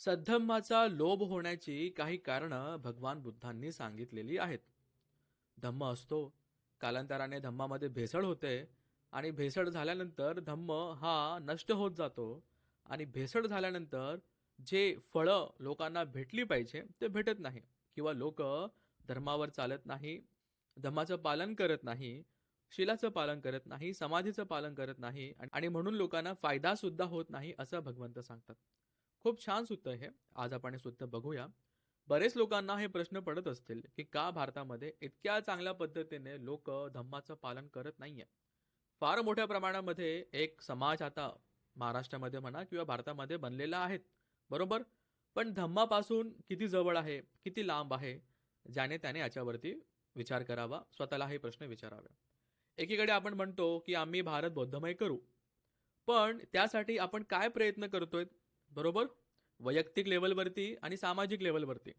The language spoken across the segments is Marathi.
सद्धम्माचा लोभ होण्याची काही कारणं भगवान बुद्धांनी सांगितलेली आहेत. धम्म असतो. कालांतराने धम्मामध्ये भेसळ होते आणि भेसळ झाल्यानंतर धम्म हा नष्ट होत जातो आणि भेसळ झाल्यानंतर जे फळं लोकांना भेटली पाहिजे ते भेटत नाही किंवा लोक धर्मावर चालत नाही धम्माचं पालन करत नाही शिलाचं पालन करत नाही समाधीचं पालन करत नाही आणि- आणि म्हणून लोकांना फायदा सुद्धा होत नाही असं भगवंत सांगतात. खूप छान सुद्धा हे. आज आपण सुद्धा बघूया. बरेच लोकांना हे प्रश्न पडत असतील की का भारतामध्ये इतक्या चांगल्या पद्धतीने लोक धम्माचं पालन करत नाहीये? फार मोठ्या प्रमाणामध्ये एक समाज आता महाराष्ट्रामध्ये म्हणा किंवा भारतामध्ये बनलेला आहेत. बरोबर? पण धम्मापासून किती जवळ आहे? किती लांब आहे? ज्याने त्याने याच्यावरती विचार करावा. स्वतःला हे प्रश्न विचारावे. एकीकडे आपण म्हणतो की आम्ही भारत बौद्धमय करू. पण त्यासाठी आपण काय प्रयत्न करतोय? बरोबर? वैयक्तिक लेवलवरती आणि सामाजिक लेवलवरती.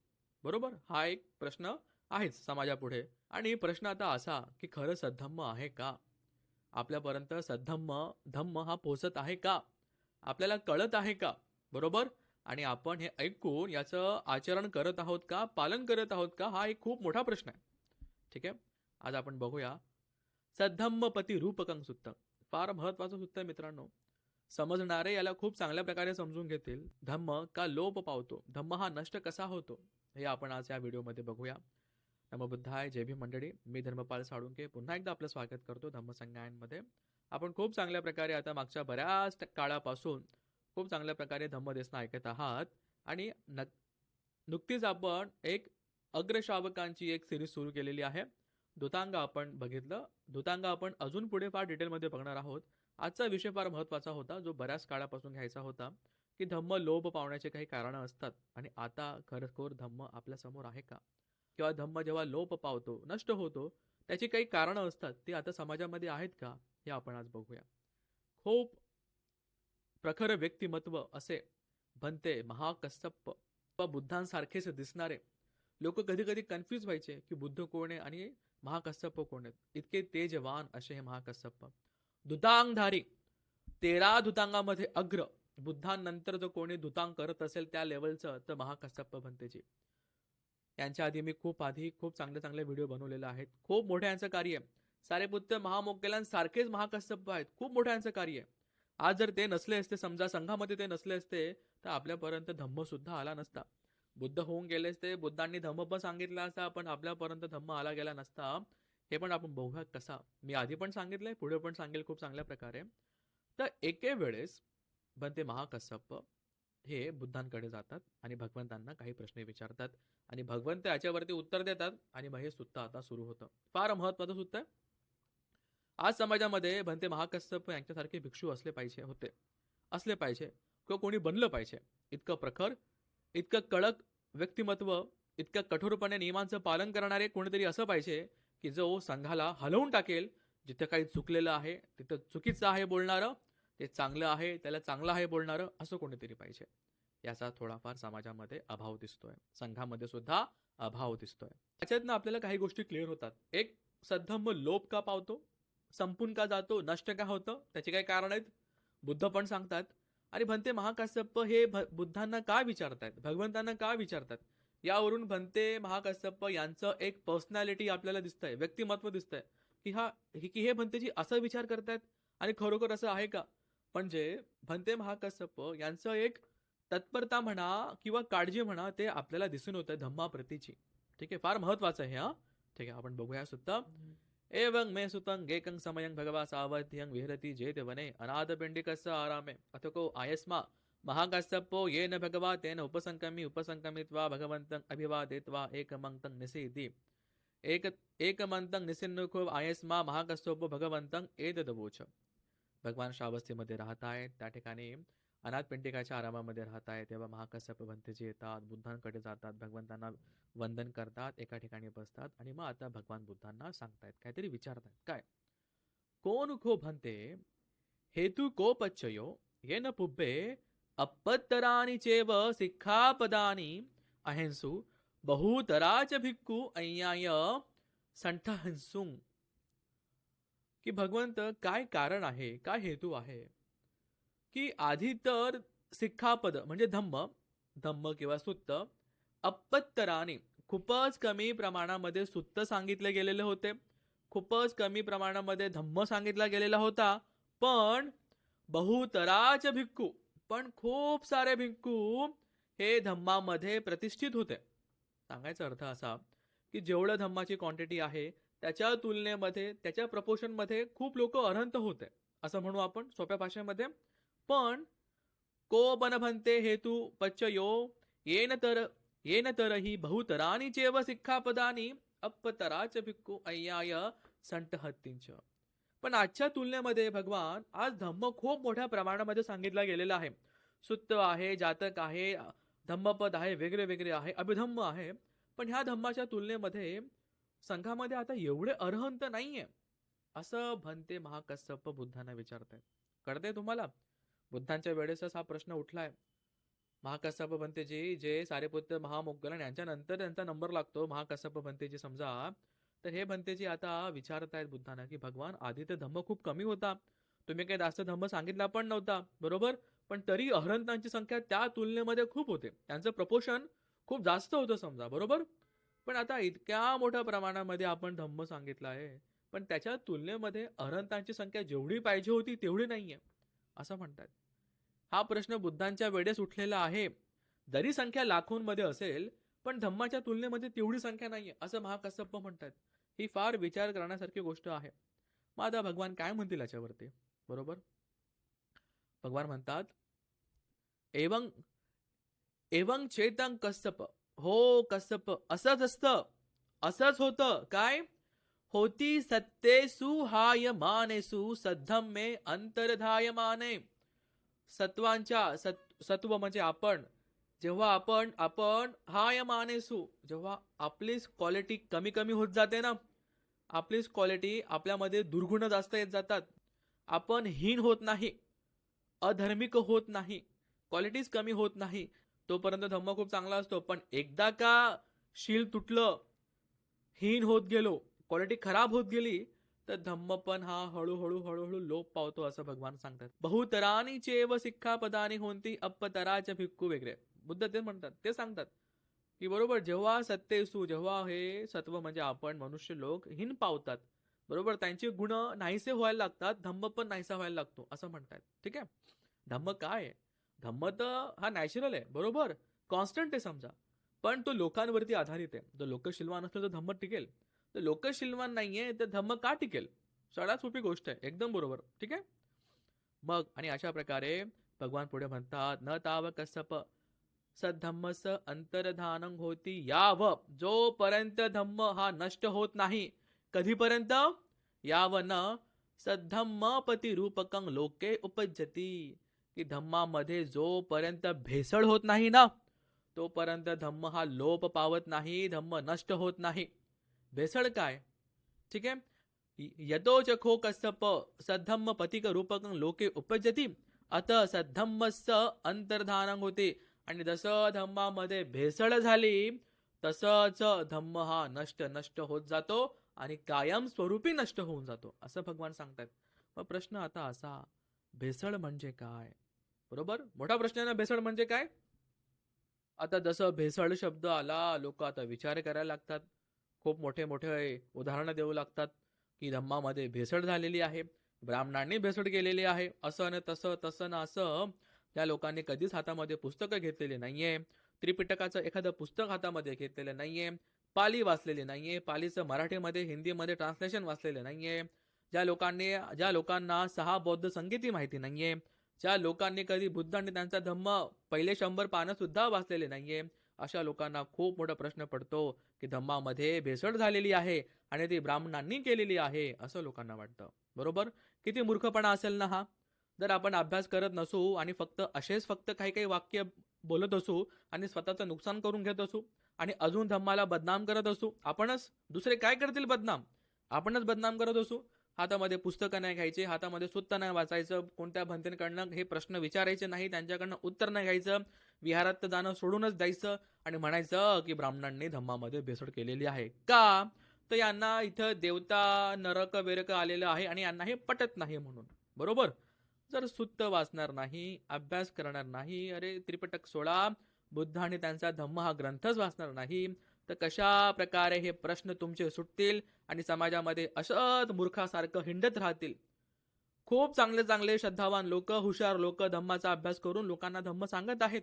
बरोबर? हा एक प्रश्न आहेच समाजापुढे. आणि प्रश्न आता असा की खरं सद्धम्म आहे का? आपल्यापर्यंत सद्धम्म धम्म हा पोचत आहे का? आपल्याला कळत आहे का? बरोबर? आणि आपण हे ऐकून याचं आचरण करत आहोत का? पालन करत आहोत का? हा एक खूप मोठा प्रश्न आहे. ठीक आहे? आज आपण बघूया. सद्धम्मपती रूपकं सुत्त फार महत्वाचं सुत्त आहे मित्रांनो. समजणारे याला खूप चांगल्या प्रकारे समजून घेतील. धम्म का लोप पावतो? धम्म हा नष्ट कसा होतो? हे आपण आज या व्हिडिओमध्ये बघूया. नमबुद्धाय जय भी मंडळी. मी धर्मपाल साळुंके. पुन्हा एकदा आपलं स्वागत करतो धम्मसंज्ञांमध्ये आपण खूप चांगल्या प्रकारे आता मागच्या बऱ्याच काळापासून खूप चांगल्या प्रकारे धम्म देसना ऐकत आहात. आणि न नुकतीच आपण एक अग्रश्रावकांची एक सिरीज सुरू केलेली आहे. दुतांग आपण बघितलं. दुतांग आपण अजून पुढे फार डिटेलमध्ये बघणार आहोत. आजचा विषय फार महत्त्वाचा होता जो बऱ्याच काळापासून घ्यायचा होता की धम्म लोभ पावण्याचे काही कारणं असतात आणि आता खरखोर धम्म आपल्यासमोर आहे का? किंवा धम्म जेव्हा लोप पावतो नष्ट होतो त्याची काही कारणं असतात ती आता समाजामध्ये आहेत का? हे आपण आज बघूया. खूप प्रखर व्यक्तिमत्व असे भंते महाकसप्प व बुद्धांसारखेच दिसणारे. लोक कधी कधी कन्फ्यूज व्हायचे की बुद्ध कोण आहे आणि महाकसप्प कोण आहेत? इतके तेजवान असे हे महाकसप्प दुतांगधारी. तेरा दुतांगामध्ये अग्र. बुद्धांनंतर जो कोणी धुतांग करत असेल त्या लेवलचं तर महाकश्यप भंतेजी. यांच्या आधी मी खूप आधी खूप चांगले चांगले व्हिडिओ बनवलेले आहेत. खूप मोठ्या यांचं कार्य सारे बुद्ध महामोगेला सारखेच महाकश्यप आहेत. खूप मोठ्या यांचं कार्य आज जर ते नसले असते समजा संघामध्ये ते नसले असते तर आपल्यापर्यंत धम्म सुद्धा आला नसता. बुद्ध होऊन गेले असते बुद्धांनी धम्म पण सांगितला असता पण आपल्यापर्यंत धम्म आला गेला नसता. हे पण आपण बघूया कसा मी आधी पण सांगितलं आहे पुढे पण सांगेल खूप चांगल्या प्रकारे. तर एके वेळेस बनते महाकसप हे बुद्धांकडे जातात आणि भगवंतांना काही प्रश्न विचारतात आणि भगवंत याच्यावरती उत्तर देतात आणि मग हे सुद्धा आता सुरू होतं. फार महत्वाचं सुद्धा आहे. आज समाजामध्ये भंते महाकसप यांच्यासारखे भिक्षू असले पाहिजे होते. असले पाहिजे. किंवा कोणी बनलं पाहिजे. इतकं प्रखर इतकं कडक व्यक्तिमत्व इतक्या कठोरपणे नियमांचं पालन करणारे कोणीतरी असं पाहिजे की जो संघाला हलवून टाकेल जिथं काही चुकलेलं आहे तिथं चुकीचं आहे बोलणारं ते चांगलं आहे त्याला चांगलं आहे बोलणारं असं कोणीतरी पाहिजे. याचा थोडाफार समाजामध्ये अभाव दिसतोय. संघामध्ये सुद्धा अभाव दिसतोय. त्याच्यातनं आपल्याला काही गोष्टी क्लिअर होतात. एक सद्धम्म लोप का पावतो? संपून का जातो? नष्ट का होतं? त्याचे काही कारण आहेत? बुद्ध पण सांगतात आणि भंते महाकाश्यप हे भ- बुद्धांना का विचारतायत? भगवंतांना का विचारतात? यावरून भंते महाकश्यप यांचं एक पर्सनॅलिटी आपल्याला दिसतंय व्यक्तिमत्व दिसतंय. की हा हे- की हे भंतेजी असा विचार करतायत आणि खरोखर असं आहे का? म्हणजे भंते महाकश्यप यांचं एक तत्परता म्हणा किंवा काळजी म्हणा ते आपल्याला दिसून होतं धम्माप्रतीची. ठीक आहे? फार महत्वाचं आहे हा. ठीक आहे आपण बघूया सुद्धा. एवं मे सुतंग गेकं समयंग भगवा सावध्यंग विहरती जेत वने अनाथपिण्डिकस्य आरामे अथको आयस्मा। महाकश्यपो येन भगवा तेन उपसंक्रमी उपसंक्रमित्वा भगवन्तं अभिवादित्वा एकमन्तं इति एक एकमन्तं निसिन्नुखो आयस्मा महाकश्यपो भगवंतं एतदवोच। भगवान श्रावस्थेमध्ये राहत आहेत त्या ठिकाणी अनाथपिंडिकाच्या आरामामध्ये राहत तेव्हा महाकश्यप भंतेजी येतात बुद्धांकडे जातात भगवंतांना वंदन करतात एका ठिकाणी बसतात आणि मग आता भगवान बुद्धांना सांगतायत काहीतरी विचारतायत. काय? कोण खो भंते? हेतू कोपच्चयो? ये न पुब्बे अपत्तराणी चेव सिक्खापदानी। अहिंसु बहुतराच भिक्खू अय्याय संठहंसुंग की भगवंत काय कारण आहे काय हेतू आहे? की आधी तर सिक्खापद म्हणजे धम्म धम्म किंवा सुत्त अपत्तराने खूपच कमी प्रमाणामध्ये सुत्त सांगितले गेलेले होते. खूपच कमी प्रमाणामध्ये धम्म सांगितला गेलेला होता. पण बहुतराच भिक्खू पण खूप सारे भिक्खू हे धम्मामध्ये प्रतिष्ठित होते. सांगायचा अर्थ असा की जेवढं धम्माची क्वांटिटी आहे त्याच्या तुलनेमध्ये त्याच्या प्रपोशनमध्ये खूप लोक अनंत होते असं म्हणू आपण सोप्या भाषेमध्ये. पण को बनभंते हेतू पच्चयो येन तर येन तरही बहुतरानी चेव सिक्खापदानी अपतराच भिक्खू अय्याय संटहत्तींच पण आजच्या तुलनेमध्ये भगवान आज धम्म खूप मोठ्या प्रमाणामध्ये सांगितला गेलेला आहे. सुत्त आहे जातक आहे धम्मपद आहे वेगळे वेगळे आहे अभिधम्म आहे. पण ह्या धम्माच्या तुलनेमध्ये संघामध्ये आता एवढे अर्हंत नाही आहे असं भनते महाकश्यप बुद्धांना विचारतायत. कळते तुम्हाला? बुद्धांच्या वेळेसच हा प्रश्न उठलाय. आहे महाकश्यप भंतेजी जे सारेपुत्र महामोगल यांच्यानंतर त्यांचा नंबर लागतो. महाकश्यप भंतेजी समजा तर हे भंतेजी आता विचारत आहेत बुद्धांना की भगवान आधी तर धम्म खूप कमी होता. तुम्ही काही जास्त धम्म सांगितला पण नव्हता. बरोबर? पण तरी अहरंतांची संख्या त्या तुलनेमध्ये खूप होते. त्यांचं प्रपोषण खूप जास्त होतं समजा. बरोबर? पण आता इतक्या मोठ्या प्रमाणामध्ये आपण धम्म सांगितलं आहे पण त्याच्या तुलनेमध्ये अहरंतांची संख्या जेवढी पाहिजे होती तेवढी नाहीये. असं म्हणतात. हा प्रश्न बुद्धांच्या वेळेस उठलेला आहे. जरी संख्या लाखोंमध्ये असेल पण धम्माच्या तुलनेमध्ये तेवढी संख्या नाहीये असं महाकसप्प म्हणतात. ही फार विचार करण्यासारखी गोष्ट आहे. मग आता भगवान काय म्हणतील याच्यावरती? बरोबर? भगवान म्हणतात एवं एवं चेतन कस्तप हो कस्तप असंच असत असंच होत काय? होती सत्तेसु हाय मानेसु सद्धम मे अंतर्धाय माने. सत्वांच्या सत् सत्व म्हणजे आपण. जेव्हा आपण आपण हाय मानेसू जेव्हा आपलीच क्वालिटी कमी कमी होत जाते ना आपलीच क्वालिटी आपल्यामध्ये दुर्गुण जास्त येत जातात. आपण हीन होत नाही अधर्मिक होत नाही क्वालिटीज कमी होत नाही तोपर्यंत धम्म खूप चांगला असतो. पण एकदा का शील तुटलं हीन होत गेलो क्वालिटी खराब होत गेली तर धम्म पण हा हळूहळू हळूहळू लोप पावतो असं भगवान सांगतात. बहुतरानी चेव सिक्खा पदानी होती अप्पतराच्या भिक्खू वेगळे. बुद्ध ते म्हणतात ते सांगतात. की बरोबर जेव्हा सत्तेसू जेव्हा हे सत्व म्हणजे आपण मनुष्य लोक हीन पावतात. बरोबर? त्यांचे गुण नाहीसे व्हायला लागतात धम्म पण नाहीसा व्हायला लागतो असं म्हणतात. ठीक आहे? धम्म काय आहे? धम्म तर हा नॅचरल आहे बरोबर? कॉन्स्टंट आहे समजा. पण तो लोकांवरती आधारित आहे. जर लोकशिल्वान असलं तर धम्म टिकेल. तर लोकशिलवान नाहीये तर धम्म का टिकेल? सगळ्यात सोपी गोष्ट आहे एकदम बरोबर. ठीक आहे? मग आणि अशा प्रकारे भगवान पुढे म्हणतात न ताव कसप सद्धम्मस अंतर्धानं होती याव. जोपर्यंत धम्म हा नष्ट होत नाही कधीपर्यंत? याव न सद्धम्म पतिरूपकं लोके उपजती. की धम्मामध्ये जोपर्यंत भेसळ होत नाही ना तोपर्यंत धम्म हा लोप पावत नाही धम्म नष्ट होत नाही. भेसळ काय? ठीक आहे? यतो चखो कसप सद्धम्म पतिक रूपकं लोके उपजती. अत सद्धम्मस अंतर्धानं होते. आणि जसं धम्मामध्ये भेसळ झाली तसंच धम्म हा नष्ट नष्ट होत जातो आणि कायम स्वरूपी नष्ट होऊन जातो असं भगवान सांगतात मग प्रश्न आता असा भेसळ म्हणजे काय? बरोबर? मोठा प्रश्न आहे ना भेसळ म्हणजे काय? आता जसं भेसळ शब्द आला लोक आता विचार करायला लागतात. खूप मोठे मोठे उदाहरणं देऊ लागतात की धम्मामध्ये भेसळ झालेली आहे ब्राह्मणांनी भेसळ केलेली आहे असं न तसं तसं ना असं त्या लोकांनी कधीच हातामध्ये पुस्तकं घेतलेली नाहीये. त्रिपिटकाचं एखादं पुस्तक हातामध्ये घेतलेलं नाहीये. पाली वाचलेली नाहीये. पालीचं मराठीमध्ये हिंदीमध्ये ट्रान्सलेशन वाचलेलं नाहीये. ज्या लोकांनी ज्या लोकांना सहा बौद्ध संगीती माहिती नाहीये. ज्या लोकांनी कधी बुद्ध आणि त्यांचा धम्म पहिले शंभर पानं सुद्धा वाचलेले नाहीये. अशा लोकांना खूप मोठा प्रश्न पडतो की धम्मामध्ये भेसळ झालेली आहे आणि ती ब्राह्मणांनी केलेली आहे असं लोकांना वाटतं. बरोबर? किती मूर्खपणा असेल ना हा? जर आपण अभ्यास करत नसू आणि फक्त असेच फक्त काही काही वाक्य बोलत असू आणि स्वतःचं नुकसान करून घेत असू आणि अजून धम्माला बदनाम करत असू आपणच दुसरे काय करतील बदनाम? आपणच बदनाम करत असू? हातामध्ये पुस्तकं नाही घ्यायचे हातामध्ये सुत्त नाही वाचायचं कोणत्या भंतींकडनं हे प्रश्न विचारायचे नाही त्यांच्याकडनं उत्तर नाही घ्यायचं विहारात तर जाणं सोडूनच द्यायचं आणि म्हणायचं की ब्राह्मणांनी धम्मामध्ये भेसळ केलेली आहे का? तर यांना इथं देवता नरक वेरक आलेलं आहे आणि यांना हे पटत नाही म्हणून. बरोबर? जर सुत्त वाचणार नाही अभ्यास करणार नाही अरे त्रिपटक सोळा बुद्ध आणि त्यांचा धम्म हा ग्रंथच वाचणार नाही तर कशा प्रकारे हे प्रश्न तुमचे सुटतील आणि समाजामध्ये असत मूर्खासारखं हिंडत राहतील? खूप चांगले चांगले श्रद्धावान लोक हुशार लोक धम्माचा अभ्यास करून लोकांना धम्म सांगत आहेत.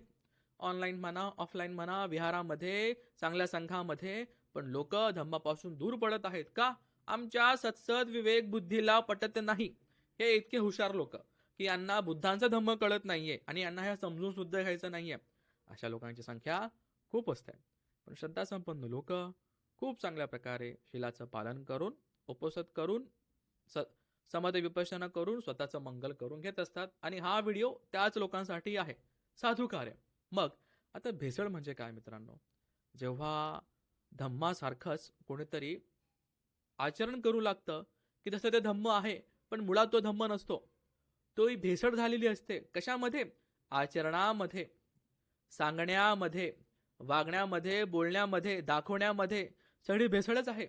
ऑनलाईन म्हणा ऑफलाईन म्हणा विहारामध्ये चांगल्या संघामध्ये पण लोक धम्मापासून दूर पडत आहेत का? आमच्या सत्सद विवेक बुद्धीला पटत नाही. हे इतके हुशार लोक. की यांना बुद्धांचा धम्म कळत नाहीये आणि यांना हे समजून सुद्धा घ्यायचं नाहीये. अशा लोकांची संख्या खूप असते पण श्रद्धासंपन्न लोक खूप चांगल्या प्रकारे शिलाचं पालन करून उपसत करून स समत विपश्यना करून स्वतःचं मंगल करून घेत असतात. आणि हा व्हिडिओ त्याच लोकांसाठी आहे. साधू कार्य. मग आता भेसळ म्हणजे काय मित्रांनो? जेव्हा धम्मासारखंच कोणीतरी आचरण करू लागतं की जसं ते धम्म आहे पण मुळात तो धम्म नसतो. तोही भेसळ झालेली असते. कशामध्ये? आचरणामध्ये. सांगण्यामध्ये. वागण्यामध्ये बोलण्यामध्ये दाखवण्यामध्ये. सगळी भेसळच आहे.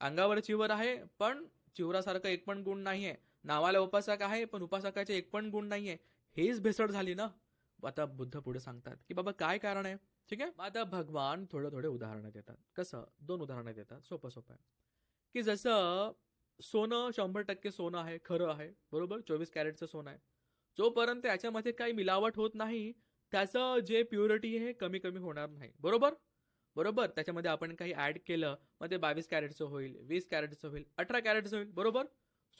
अंगावर चिवर आहे पण चिवरासारखं एक पण गुण नाही आहे नावाला उपासक आहे पण उपासकाचे एक पण गुण नाही आहे हेच भेसळ झाली ना? आता बुद्ध पुढे सांगतात की बाबा काय कारण आहे? ठीक आहे? आता भगवान थोडं थोडे उदाहरणं देतात. कसं? दोन उदाहरणं देतात. सोपं सोपं आहे. की जसं सोनं शंभर टक्के सोनं आहे खरं आहे बरोबर? चोवीस कॅरेटचं सोनं आहे. जोपर्यंत याच्यामध्ये काही मिलावट होत नाही त्याचं जे प्युरिटी आहे कमी कमी होणार नाही. बरोबर? बरोबर? त्याच्यामध्ये आपण काही ॲड केलं मग ते बावीस कॅरेटचं होईल वीस कॅरेटचं होईल अठरा कॅरेटचं होईल बरोबर?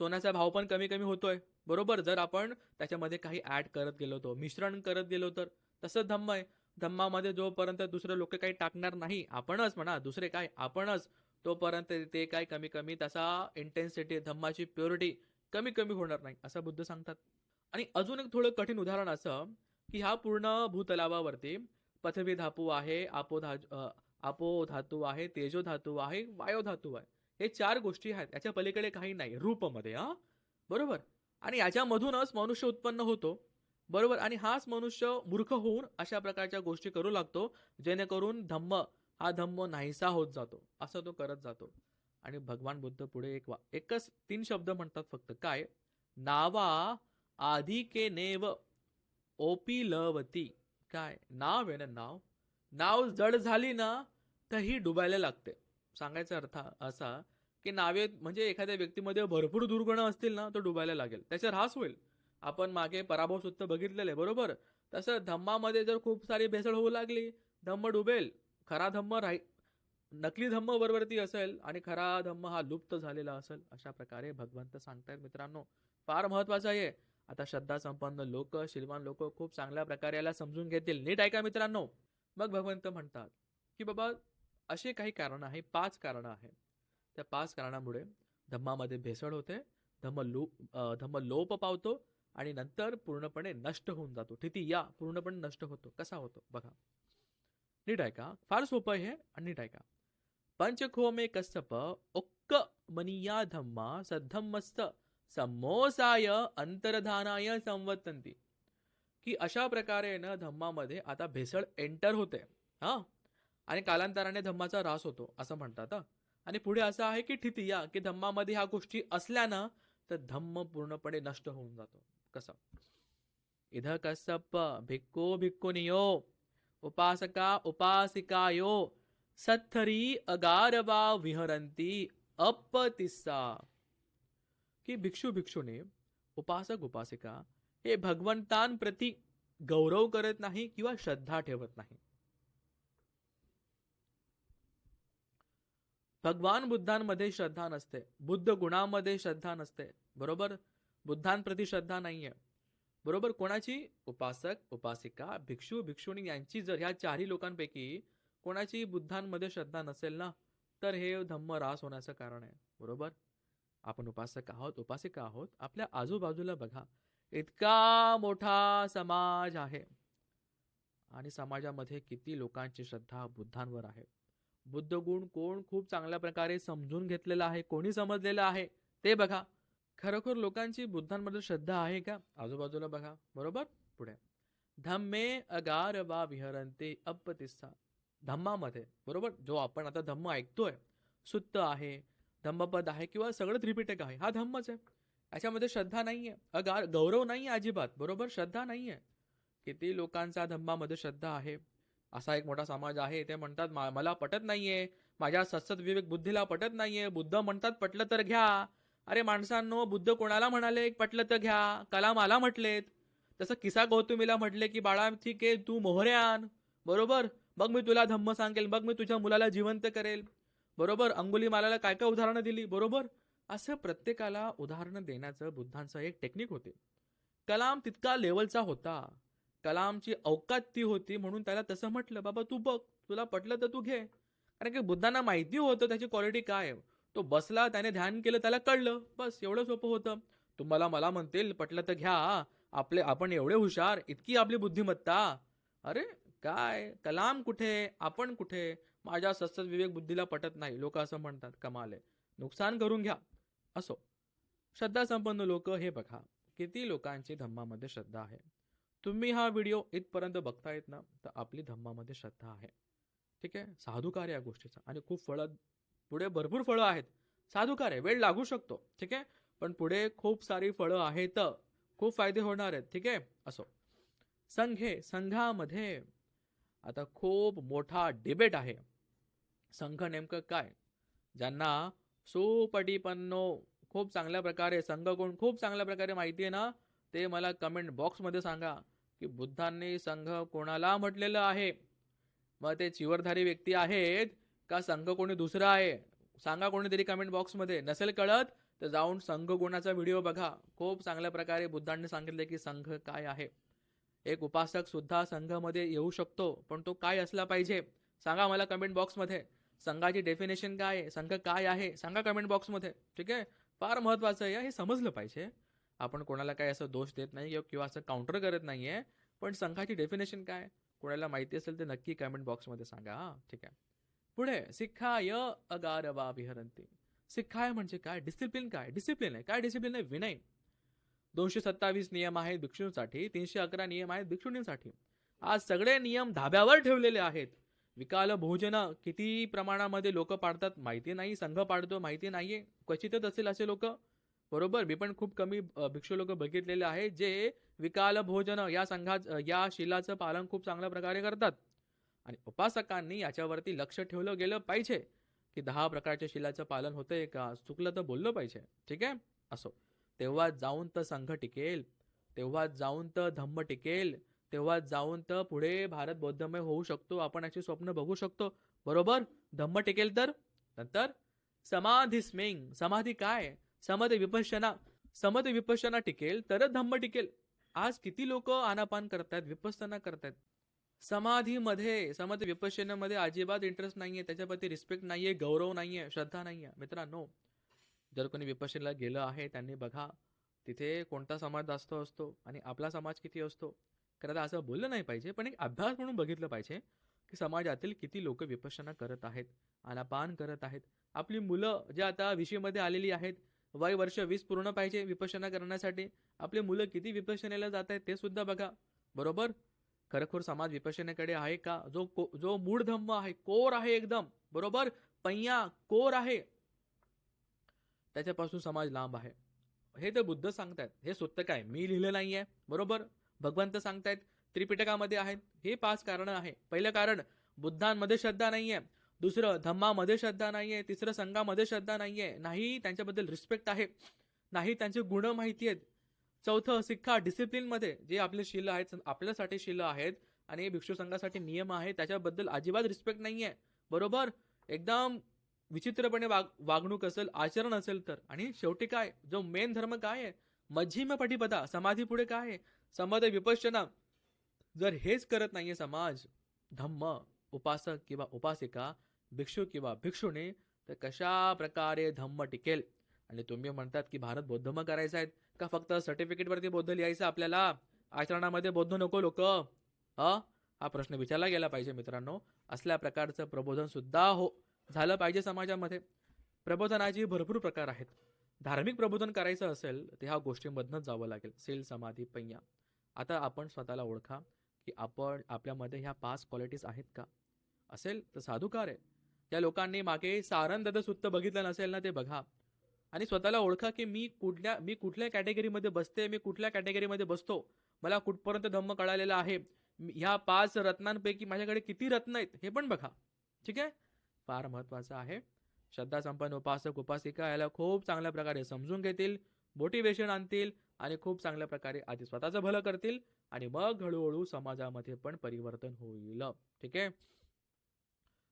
सोन्याचा भाव पण कमी कमी होतोय बरोबर? जर आपण त्याच्यामध्ये काही ॲड करत गेलो तो मिश्रण करत गेलो तर तसंच धम्म आहे. धम्मामध्ये जोपर्यंत दुसरे लोक काही टाकणार नाही आपणच म्हणा दुसरे काय आपणच. तोपर्यंत ते काय कमी कमी तसा इंटेन्सिटी धम्माची प्युरिटी कमी कमी होणार नाही असं बुद्ध सांगतात. आणि अजून एक थोडं कठीण उदाहरण असं की हा पूर्ण भूतलावावरती पृथ्वी धातू आहे आपो धा आपो धातू आहे तेजो धातू आहे वायो धातू आहे. हे चार गोष्टी आहेत याच्या पलीकडे काही नाही रूपमध्ये हां? बरोबर? आणि याच्यामधूनच मनुष्य उत्पन्न होतो. बरोबर? आणि हाच मनुष्य मूर्ख होऊन अशा प्रकारच्या गोष्टी करू लागतो जेणेकरून धम्म हा धम्म नाहीसा होत जातो असं तो करत जातो. आणि भगवान बुद्ध पुढे एक वा एकच तीन शब्द म्हणतात फक्त. काय? नावा आधी के नेव ओपी लवती काय? नाव आहे ना नाव? नाव जड झाली ना तर ही डुबायला लागते. सांगायचा अर्थ असा की नावे म्हणजे एखाद्या व्यक्तीमध्ये भरपूर दुर्गुण असतील ना तो डुबायला लागेल. त्याचा ऱ्हास होईल. आपण मागे पराभव सुद्धा बघितलेले बरोबर? तसं धम्मामध्ये जर खूप सारी भेसळ होऊ लागली धम्म डुबेल. खरा धम्म राही नकली धम्म वरवरती असेल आणि खरा धम्म हा लुप्त झालेला असेल अशा प्रकारे भगवंत सांगतायत मित्रांनो. फार महत्वाचं आहे आता श्रद्धा संपन्न लोक शिलवान लोक खूप चांगल्या प्रकारे याला समजून घेतील. नीट ऐका मित्रांनो? मग भगवंत म्हणतात की बाबा असे काही कारण आहे पाच कारणं आहेत. त्या पाच कारणामुळे धम्मामध्ये भेसळ होते धम्म लो धम्म लोप पावतो आणि नंतर पूर्णपणे नष्ट होऊन जातो. ठिती या पूर्णपणे नष्ट होतो. कसा होतो? बघा. नीट ऐका फार सोपं आहे आणि नीट ऐका पंचखोमे कस्तप ओक्क मनिया धम्मा सद्धम्मस्त समोसाय अंतरधानाय संवतंती की अशा प्रकारे ना धम्मामध्ये आता भेसळ एंटर होते हा आणि कालांतराने धम्माचा रास होतो असं म्हणतात आणि पुढे असं आहे की ठितिया की धम्मामध्ये ह्या गोष्टी असल्यानं तर धम्म पूर्णपणे नष्ट होऊन जातो कसं इध कसप भिक्को भिक्को नियो उपासका उपासिकायो सत्थरी अगारवा विहरंती अपतिस्सा। की भिक्षू भिक्षुने उपासक उपासिका हे भगवंतांप्रती गौरव करत नाही किंवा श्रद्धा ठेवत नाही। भगवान बुद्धांमध्ये श्रद्धा नसते बुद्ध गुणामध्ये श्रद्धा नसते बरोबर? बुद्धांप्रती श्रद्धा नाहीये। बरोबर? कोणाची? उपासक उपासिका भिक्षू भिक्षुणी यांची जर ह्या चारही लोकांपैकी कोणाची बुद्धांमध्ये श्रद्धा नसेल ना तर हे धम्म रास होण्याचं कारण आहे. बरोबर? आपण उपासक आहोत उपासिका आहोत. आपल्या आजूबाजूला बघा इतका मोठा समाज आहे. आणि समाजामध्ये किती लोकांची श्रद्धा बुद्धांवर आहे. बुद्ध गुण कोण खूप चांगल्या प्रकारे समजून घेतलेला आहे कोणी समजलेलं आहे ते बघा. खरोखर लोकांची बुद्धांमध्ये श्रद्धा आहे का? आजूबाजूला बघा. बरोबर? पुढे. धम्मे अगार वा विहरंते अपतिस्सा धम्मामध्ये. बरोबर? जो आपण आता धम्म ऐकतोय सुत्त आहे धम्मपद आहे किंवा सगळं त्रिपिटक आहे हा धम्मच आहे. याच्यामध्ये श्रद्धा नाहीये. अगार गौरव नाही अजिबात. बरोबर? श्रद्धा नाहीये. किती लोकांचा धम्मामध्ये श्रद्धा आहे? असा एक मोठा समाज आहे ते म्हणतात "मा- मला पटत नाहीये. माझ्या सत्सत विवेक बुद्धीला पटत नाहीये. बुद्ध म्हणतात पटलं तर घ्या. अरे माणसांनो बुद्ध कोणाला म्हणाले? पटलं तर घ्या. कलामाला म्हटलेत. तसं किसा गौतमीला म्हटले की बाळा ठीक आहे तू मोहरे आण. बरोबर? मग मी तुला धम्म सांगेल. मग मी तुझ्या मुलाला जिवंत करेल. बरोबर? अंगुली मालाला काय काय उदाहरणं दिली? बरोबर? असं प्रत्येकाला उदाहरणं देण्याचं बुद्धांचं एक टेक्निक होते. कलाम तितका लेवलचा होता. कलामची अवकात ती होती म्हणून त्याला तसं म्हटलं बाबा तू बघ. तुला पटलं तर तू घे. कारण की बुद्धांना माहिती होतं त्याची क्वालिटी काय आहे. तो बसला त्याने ध्यान केलं त्याला कळलं. बस एवढं सोपं होतं. तुम्हाला मला म्हणतील पटलं तर घ्या. आपले आपण एवढे हुशार इतकी आपली बुद्धिमत्ता. अरे काय? कलाम कुठे? आपण कुठे? माझ्या सस्त विवेक बुद्धीला पटत नाही. लोक असं म्हणतात कमाल आहे. नुकसान करून घ्या. असो. श्रद्धासंपन्न लोक हे बघा. किती लोकांची धम्मामध्ये श्रद्धा आहे. तुम्ही हा व्हिडिओ इथपर्यंत बघतायत ना तर आपली धम्मामध्ये श्रद्धा आहे. ठीक आहे? साधुकार या गोष्टीचा. आणि खूप फळद पुढे भरपूर फळं आहेत. साधुकार आहे वेळ लागू शकतो. ठीक आहे? पण पुढे खूप सारी फळं आहेत. खूप फायदे होणार आहेत. ठीक आहे? असो. संघे संघामध्ये आता खूप मोठा डिबेट आहे. संघ नेमकं काय? ज्यांना सुपटीपन्नो खूप चांगल्या प्रकारे संघ कोण खूप चांगल्या प्रकारे माहिती आहे ना ते मला कमेंट बॉक्समध्ये सांगा की बुद्धांनी संघ कोणाला म्हटलेलं आहे? मग ते चिवरधारी व्यक्ती आहेत. का संघ कोणी दुसरा आहे? सांगा कोणीतरी कमेंट बॉक्समध्ये नसेल कळत तर जाऊन संघ गुणाचा व्हिडिओ बघा. खूप चांगल्या प्रकारे बुद्धांनी सांगितले की संघ काय आहे. एक उपासक सुद्धा संघामध्ये येऊ शकतो पण तो काय असला पाहिजे? सांगा मला कमेंट बॉक्समध्ये संघाची डेफिनेशन काय आहे? संघ काय आहे? सांगा कमेंट बॉक्समध्ये ठीक आहे? फार महत्वाचं आहे. हे समजलं पाहिजे. आपण कोणाला काय असं दोष देत नाही किंवा- किंवा असं काउंटर करत नाहीये पण संघाची डेफिनेशन काय? कोणाला माहिती असेल तर नक्की कमेंट बॉक्समध्ये सांगा ठीक आहे. पुढे सिखाय अगारवा विहरंती सिखाय म्हणजे काय? डिसिप्लिन काय? डिसिप्लिन आहे. काय डिसिप्लिन आहे? विनय. दोनशे सत्तावीस नियम आहेत भिक्षूंसाठी तीनशे अकरा नियम आहेत भिक्षुणींसाठी. आज सगळे नियम धाब्यावर ठेवलेले आहेत. विकाल भोजन किती प्रमाणामध्ये लोक पाडतात माहिती नाही संघ पाडतो माहिती नाहीये. क्वचितच असेल असे लोक. बरोबर? मी पण खूप कमी भिक्षू लोक बघितलेले आहेत जे विकाल भोजन या संघात या शिलाचं पालन खूप चांगल्या प्रकारे करतात. आणि उपासकांनी याच्यावरती लक्ष ठेवलं गेलं पाहिजे की दहा प्रकारच्या शिलाचं पालन होतंय का? चुकलं तर बोललं पाहिजे. ठीक आहे? असो. तेव्हा जाऊन तर संघ टिकेल. तेव्हा जाऊन तर धम्म टिकेल. तेव्हा जाऊन तर पुढे भारत बौद्धमय होऊ शकतो. आपण याची स्वप्न बघू शकतो. बरोबर? धम्म टिकेल तर? नंतर? समाधी स्मेंग. समाधी काय? समध विपश्यना. समध विपश्यना टिकेल तरच धम्म टिकेल. आज किती लोक आनापान करतायत विपस्तना करतायत. समाधीमध्ये समाधी विपश्यनामध्ये अजिबात इंटरेस्ट नाहीये त्याच्याप्रती रिस्पेक्ट नाहीये गौरव नाहीये श्रद्धा नाहीये. मित्रांनो जर कोणी विपश्यनाला गेलं आहे त्यांनी बघा तिथे कोणता समाज जास्त असतो आणि आपला समाज किती असतो. कारण तर असं बोललं नाही पाहिजे पण एक अभ्यास म्हणून बघितलं पाहिजे की समाजातील किती लोक विपश्यना करत आहेत आलापान करत आहेत. आपली मुलं जे आता विषयमध्ये आलेली आहेत वय वर्ष वीस पूर्ण पाहिजे विपश्यना करण्यासाठी आपली मुलं किती विपश्यनेला जात आहेत ते सुद्धा बघा. बरोबर? खरोखर समाज विपशनेकडे आहे का? जो को- जो मूळ धम्म आहे कोर आहे एकदम बरोबर? पैया कोर आहे. त्याच्यापासून समाज लांब आहे. हे तर बुद्ध सांगतायत. हे स्वतः काय? मी लिहिलं नाही आहे बरोबर? भगवंत सांगतायत त्रिपिटकामध्ये आहेत. हे पाच कारण आहे. पहिलं कारण बुद्धांमध्ये श्रद्धा नाही आहे दुसरं धम्मामध्ये श्रद्धा नाही आहे तिसरं संघामध्ये श्रद्धा नाही आहे नाही त्यांच्याबद्दल रिस्पेक्ट आहे. नाही त्यांचे गुण माहिती आहेत. चौथं सिक्खा डिसिप्लिनमध्ये जे आपले शिल आहेत आपल्यासाठी शिल आहेत आणि भिक्षू संघासाठी नियम आहे त्याच्याबद्दल अजिबात रिस्पेक्ट नाही आहे बरोबर? एकदम विचित्रपणे वाग वागणूक असेल आचरण असेल तर. आणि शेवटी काय? जो मेन धर्म काय आहे? मध्यम पटिपदा समाधी पुढे काय आहे? समद विपश्यना. जर हेच करत नाहीये समाज धम्म उपासक किंवा उपासिका भिक्षू किंवा भिक्षुणी तर कशा प्रकारे धम्म टिकेल? आणि तुम्ही म्हणतात की भारत बौद्धमय करायचा आहे. का फक्त सर्टिफिकेटवरती बौद्ध लिहायचं आपल्याला? आचरणामध्ये बौद्ध नको लोक. अ हा प्रश्न विचारला गेला पाहिजे मित्रांनो. असल्या प्रकारचं प्रबोधनसुद्धा हो झालं पाहिजे समाजामध्ये. प्रबोधनाचे भरपूर प्रकार आहेत. धार्मिक प्रबोधन करायचं असेल तर ह्या गोष्टींमधनंच जावं लागेल. सील समाधी पैया. आता आपण स्वतःला ओळखा की आपण आपल्यामध्ये ह्या पाच क्वालिटीज आहेत का? असेल तर साधुकार. आहे त्या लोकांनी मागे सारंदद सुत्त बघितलं नसेल ना ते बघा. आणि स्वतःला ओळखा की मी कुठल्या मी कुठल्या कॅटेगरीमध्ये बसते मी कुठल्या कॅटेगरीमध्ये बसतो. मला कुठपर्यंत धम्म कळालेला आहे. ह्या पाच रत्नांपैकी माझ्याकडे किती रत्न आहेत हे पण बघा. ठीक आहे? फार महत्वाचं आहे. श्रद्धा संपन्न उपासक उपासिका याला खूप चांगल्या प्रकारे समजून घेतील मोटिवेशन आणतील आणि खूप चांगल्या प्रकारे आधी स्वतःचं भलं करतील आणि मग हळूहळू समाजामध्ये पण परिवर्तन होईल. ठीक आहे?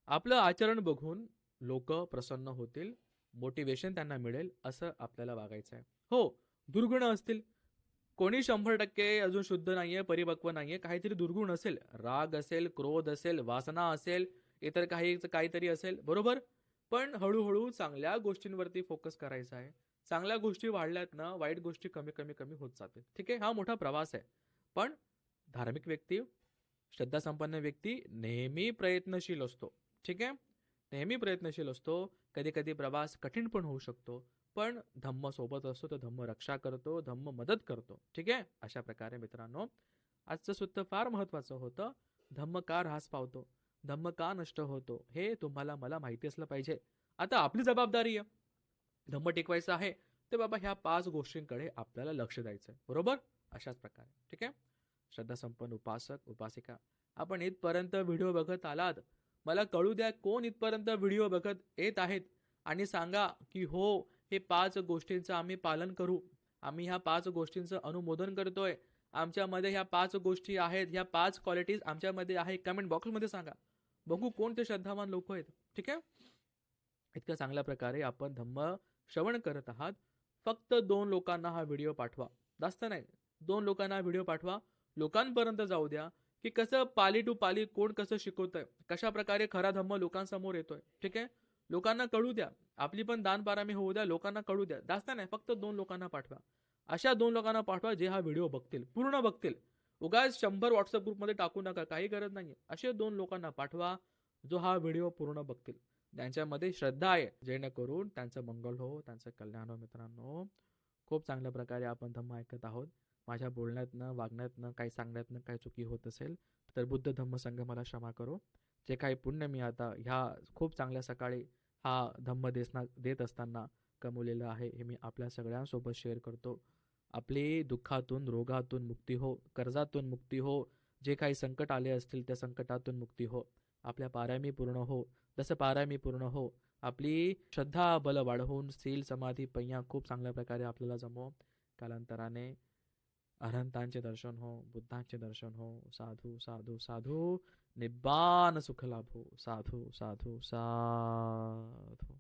आपलं आचरण बघून लोक प्रसन्न होतील. मोटिवेशन त्यांना मिळेल असं आपल्याला वागायचं आहे. हो दुर्गुण असतील. कोणी शंभर टक्के अजून शुद्ध नाहीये परिपक्व नाहीये काहीतरी दुर्गुण असेल. राग असेल क्रोध असेल वासना असेल इतर काही काहीतरी असेल बरोबर? पण हळूहळू चांगल्या गोष्टींवरती फोकस करायचा आहे. चांगल्या गोष्टी वाढल्यात ना वाईट गोष्टी कमी कमी कमी होत जातील ठीक आहे? हा मोठा प्रवास आहे. पण धार्मिक व्यक्ती श्रद्धासंपन्न व्यक्ती नेहमी प्रयत्नशील असतो. ठीक आहे? नेहमी प्रयत्नशील असतो. कधी कधी प्रवास कठीण पण होऊ शकतो पण धम्म सोबत असतो तर धम्म रक्षा करतो धम्म मदत करतो. ठीक आहे? अशा प्रकारे मित्रांनो आजचं सूत्र फार महत्वाचं होतं. धम्म का ऱ्हास पावतो? धम्म का नष्ट होतो? हे तुम्हाला मला माहिती असलं पाहिजे. आता आपली जबाबदारी आहे. धम्म टिकवायचं आहे तर बाबा ह्या पाच गोष्टींकडे आपल्याला लक्ष द्यायचं आहे बरोबर? अशाच प्रकारे. ठीक आहे? श्रद्धासंपन्न उपासक उपासिका आपण इथपर्यंत व्हिडिओ बघत आलात. मला कळू द्या कोण इथपर्यंत व्हिडिओ बघत येत आहेत. आणि सांगा की हो हे पाच गोष्टींचं आम्ही पालन करू. आम्ही ह्या पाच गोष्टींचं अनुमोदन करतोय. आमच्यामध्ये ह्या पाच गोष्टी आहेत. ह्या पाच क्वालिटीज आमच्यामध्ये आहे कमेंट बॉक्समध्ये सांगा. बघू कोण ते श्रद्धावान लोक आहेत. ठीक आहे? इतक्या चांगल्या प्रकारे आपण धम्म श्रवण करत आहात. फक्त दोन लोकांना हा व्हिडिओ पाठवा. जास्त नाही. दोन लोकांना हा व्हिडिओ पाठवा. लोकांपर्यंत जाऊ द्या. की कसं पाली टू पाली कोण कसं शिकवतंय कशा प्रकारे खरा धम्म लोकांसमोर येतोय ठीक आहे? लोकांना कळू द्या. आपली पण दान पारामी होऊ द्या लोकांना कळू द्या. जास्त नाही फक्त दोन लोकांना पाठवा. अशा दोन लोकांना पाठवा जे हा व्हिडिओ बघतील पूर्ण बघतील. उगाच शंभर व्हॉट्सअप ग्रुपमध्ये टाकू नका काही गरज नाही असे दोन लोकांना पाठवा जो हा व्हिडिओ पूर्ण बघतील. त्यांच्यामध्ये श्रद्धा आहे जेणेकरून त्यांचं मंगल हो त्यांचं कल्याण हो मित्रांनो. खूप चांगल्या प्रकारे आपण धम्म ऐकत आहोत. माझ्या बोलण्यातनं वागण्यातनं काही सांगण्यातनं काही चुकी होत असेल तर बुद्ध धम्म संघ मला क्षमा करो. जे काही पुण्य मी आता ह्या खूप चांगल्या सकाळी हा धम्म देसना देत असताना कमवलेलं आहे हे मी आपल्या सगळ्यांसोबत शेअर करतो. आपली दुःखातून रोगातून मुक्ती हो कर्जातून मुक्ती हो जे काही संकट आले असतील त्या संकटातून मुक्ती हो. आपल्या पारामी पूर्ण हो जसं पारामी पूर्ण हो. आपली श्रद्धा बल वाढवून सील समाधी पय्या खूप चांगल्या प्रकारे आपल्याला जमो. कालांतराने अनंतांचे दर्शन हो बुद्धांचे दर्शन हो साधू साधू साधू निब्बान सुख लाभो हो, साधू साधू साधू।